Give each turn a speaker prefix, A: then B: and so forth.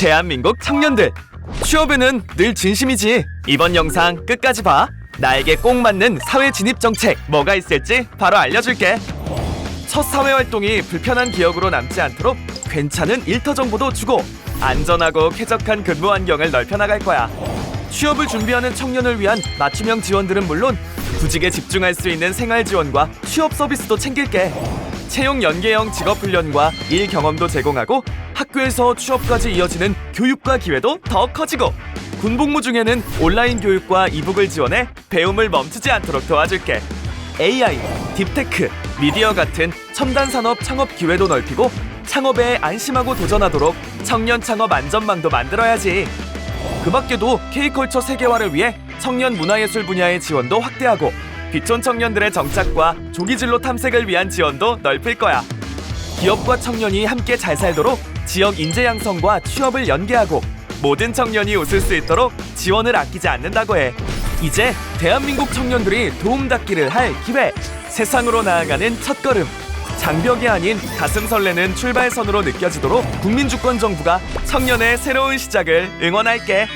A: 대한민국 청년들. 취업에는 늘 진심이지. 이번 영상 끝까지 봐. 나에게 꼭 맞는 사회 진입 정책 뭐가 있을지 바로 알려줄게. 첫 사회 활동이 불편한 기억으로 남지 않도록 괜찮은 일터 정보도 주고 안전하고 쾌적한 근무 환경을 넓혀나갈 거야. 취업을 준비하는 청년을 위한 맞춤형 지원들은 물론 구직에 집중할 수 있는 생활 지원과 취업 서비스도 챙길게 채용 연계형 직업 훈련과 일 경험도 제공하고 학교에서 취업까지 이어지는 교육과 기회도 더 커지고 군복무 중에는 온라인 교육과 이북을 지원해 배움을 멈추지 않도록 도와줄게. AI, 딥테크, 미디어 같은 첨단 산업 창업 기회도 넓히고 창업에 안심하고 도전하도록 청년 창업 안전망도 만들어야지. 그 밖에도 K컬처 세계화를 위해 청년 문화예술 분야의 지원도 확대하고 비촌 청년들의 정착과 조기 진로 탐색을 위한 지원도 넓힐 거야. 기업과 청년이 함께 잘 살도록 지역 인재 양성과 취업을 연계하고 모든 청년이 웃을 수 있도록 지원을 아끼지 않는다고 해. 이제 대한민국 청년들이 도움닫기를 할 기회. 세상으로 나아가는 첫걸음. 장벽이 아닌 가슴 설레는 출발선으로 느껴지도록 국민주권 정부가 청년의 새로운 시작을 응원할게.